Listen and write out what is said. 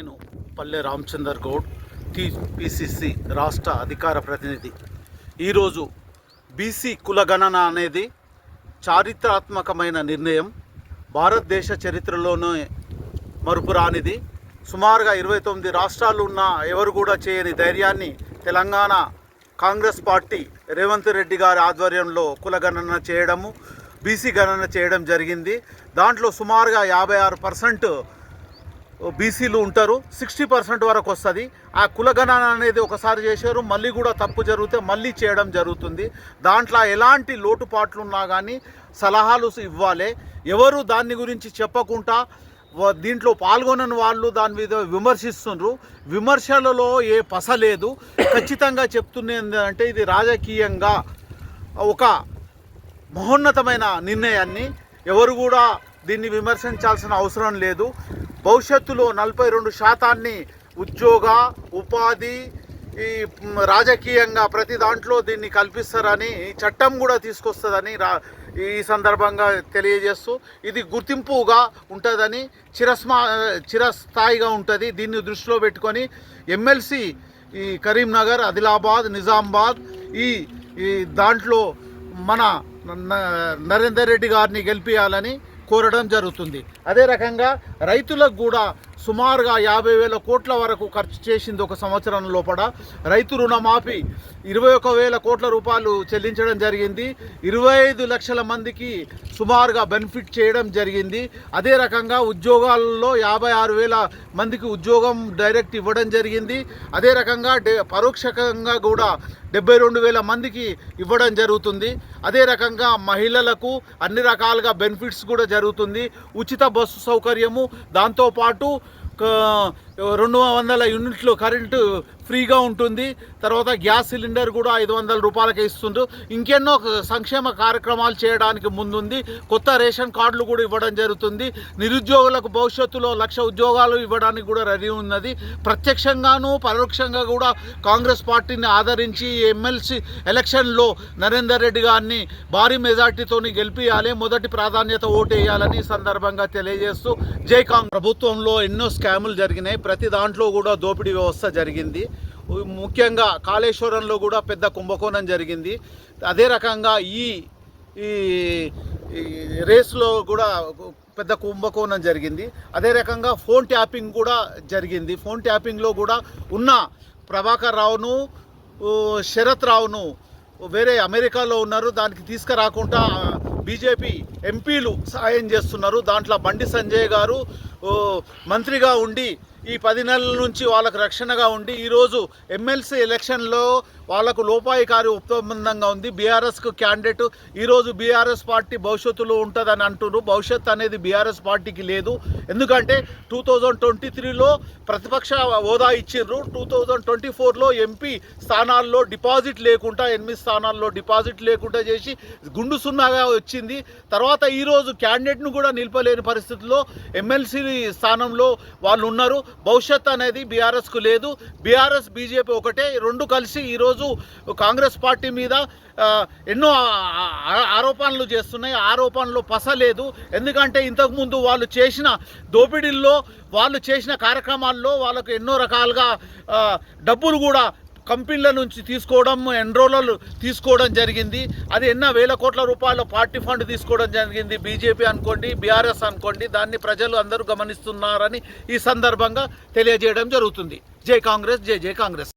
నేను పల్లె రామచందర్ గౌడ్ టీ రాష్ట్ర అధికార ప్రతినిధి. ఈరోజు బీసీ కులగణన అనేది చారిత్రాత్మకమైన నిర్ణయం. భారతదేశ చరిత్రలోనే మరుపురానిది. సుమారుగా ఇరవై తొమ్మిది రాష్ట్రాలు ఉన్న ఎవరు కూడా చేయని ధైర్యాన్ని తెలంగాణ కాంగ్రెస్ పార్టీ రేవంత్ రెడ్డి గారి ఆధ్వర్యంలో కులగణన చేయడము బీసీ గణన చేయడం జరిగింది. దాంట్లో సుమారుగా యాభై ఆరు పర్సెంట్ బీసీలు ఉంటారు. సిక్స్టీ పర్సెంట్ వరకు వస్తుంది. ఆ కులగణన అనేది ఒకసారి చేశారు. మళ్ళీ కూడా తప్పు జరిగితే మళ్ళీ చేయడం జరుగుతుంది. దాంట్లో ఎలాంటి లోటుపాట్లు ఉన్నా కానీ సలహాలు ఇవ్వాలి. ఎవరు దాని గురించి చెప్పకుండా దీంట్లో పాల్గొనని వాళ్ళు దాని మీద విమర్శిస్తుండ్రు. విమర్శలలో ఏ పస లేదు. ఖచ్చితంగా చెప్తున్నది అంటే ఇది రాజకీయంగా ఒక మహోన్నతమైన నిర్ణయాన్ని ఎవరు కూడా దీన్ని విమర్శించాల్సిన అవసరం లేదు. భవిష్యత్తులో నలభై రెండు శాతాన్ని ఉద్యోగ ఉపాధి ఈ రాజకీయంగా ప్రతి దాంట్లో దీన్ని కల్పిస్తారని ఈ చట్టం కూడా తీసుకొస్తుందని రా ఈ సందర్భంగా తెలియజేస్తూ ఇది గుర్తింపుగా ఉంటుందని చిరస్మా చిరస్థాయిగా ఉంటుంది. దీన్ని దృష్టిలో పెట్టుకొని ఎమ్మెల్సీ ఈ కరీంనగర్ ఆదిలాబాద్ నిజామాబాద్ ఈ ఈ దాంట్లో మన న- నరేందర్ రెడ్డి గారిని గెలిపించాలని కోరడం జరుగుతుంది. అదే రకంగా రైతులకు కూడా సుమారుగా యాభై వేల కోట్ల వరకు ఖర్చు చేసింది ఒక సంవత్సరం లోపల. రైతు రుణమాఫీ ఇరవై ఒక వేల కోట్ల రూపాయలు చెల్లించడం జరిగింది. ఇరవై ఐదు లక్షల మందికి సుమారుగా బెనిఫిట్ చేయడం జరిగింది. అదే రకంగా ఉద్యోగాల్లో యాభై ఆరు వేల మందికి ఉద్యోగం డైరెక్ట్ ఇవ్వడం జరిగింది. అదే రకంగా పరోక్షకంగా కూడా డెబ్బై రెండు వేల మందికి ఇవ్వడం జరుగుతుంది. అదే రకంగా మహిళలకు అన్ని రకాలుగా బెనిఫిట్స్ కూడా జరుగుతుంది. ఉచిత బస్సు సౌకర్యము దాంతోపాటు 그 రెండు వందల యూనిట్లు కరెంటు ఫ్రీగా ఉంటుంది. తర్వాత గ్యాస్ సిలిండర్ కూడా ఐదు వందల రూపాయలకే ఇస్తుండ్రు. ఇంకెన్నో సంక్షేమ కార్యక్రమాలు చేయడానికి ముందుంది. కొత్త రేషన్ కార్డులు కూడా ఇవ్వడం జరుగుతుంది. నిరుద్యోగులకు భవిష్యత్తులో లక్ష ఉద్యోగాలు ఇవ్వడానికి కూడా రెడీ ఉన్నది. ప్రత్యక్షంగాను పరోక్షంగా కూడా కాంగ్రెస్ పార్టీని ఆదరించి ఎమ్మెల్సీ ఎలక్షన్లో నరేందర్ రెడ్డి గారిని భారీ మెజార్టీతోని గెలిపియాలి మొదటి ప్రాధాన్యత ఓటు వేయాలని సందర్భంగా తెలియజేస్తూ జై కాంగ్రెస్. ప్రభుత్వంలో ఎన్నో స్కాములు జరిగినాయి. ప్రతి దాంట్లో కూడా దోపిడీ వ్యవస్థ జరిగింది. ముఖ్యంగా కాళేశ్వరంలో కూడా పెద్ద కుంభకోణం జరిగింది. అదే రకంగా ఈ ఈ రేస్లో కూడా పెద్ద కుంభకోణం జరిగింది. అదే రకంగా ఫోన్ ట్యాపింగ్ కూడా జరిగింది. ఫోన్ ట్యాపింగ్లో కూడా ఉన్న ప్రభాకర్ రావును శరత్ రావును వేరే అమెరికాలో ఉన్నారు. దానికి తీసుకురాకుండా బీజేపీ ఎంపీలు సాయం చేస్తున్నారు. దాంట్లో బండి సంజయ్ గారు మంత్రిగా ఉండి ఈ పది నెలల నుంచి వాళ్ళకు రక్షణగా ఉండి ఈరోజు ఎమ్మెల్సీ ఎలక్షన్లో వాళ్ళకు లోపాయికారి ఒప్పందంగా ఉంది. బీఆర్ఎస్కు క్యాండిడేట్ ఈరోజు బీఆర్ఎస్ పార్టీ భవిష్యత్తులో ఉంటుందని అంటున్నారు. భవిష్యత్ అనేది బీఆర్ఎస్ పార్టీకి లేదు. ఎందుకంటే టూ థౌజండ్ ట్వంటీ త్రీలో ప్రతిపక్ష హోదా ఇచ్చిర్రు టూ థౌజండ్ ట్వంటీ ఫోర్లో ఎంపీ స్థానాల్లో డిపాజిట్ లేకుండా ఎనిమిది స్థానాల్లో డిపాజిట్ లేకుండా చేసి గుండు సున్నాగా వచ్చింది. తర్వాత ఈరోజు క్యాండిడేట్ను కూడా నిలపలేని పరిస్థితుల్లో ఎమ్మెల్సీ స్థానంలో వాళ్ళు ఉన్నారు. భవిష్యత్ అనేది బీఆర్ఎస్కు లేదు. బీఆర్ఎస్ బీజేపీ ఒకటే. రెండు కలిసి ఈరోజు కాంగ్రెస్ పార్టీ మీద ఎన్నో ఆరోపణలు చేస్తున్నాయి. ఆరోపణలు పసలేదు ఎందుకంటే ఇంతకుముందు వాళ్ళు చేసిన దోపిడీల్లో వాళ్ళు చేసిన కార్యక్రమాల్లో వాళ్ళకు ఎన్నో రకాలుగా డబ్బులు కూడా కంపెనీల నుంచి తీసుకోవడం ఎన్రోలర్లు తీసుకోవడం జరిగింది. అది ఎన్న వేల కోట్ల రూపాయల పార్టీ ఫండ్ తీసుకోవడం జరిగింది. బీజేపీ అనుకోండి బీఆర్ఎస్ అనుకోండి దాన్ని ప్రజలు అందరూ గమనిస్తున్నారని ఈ సందర్భంగా తెలియజేయడం జరుగుతుంది. జై కాంగ్రెస్ జై జై కాంగ్రెస్.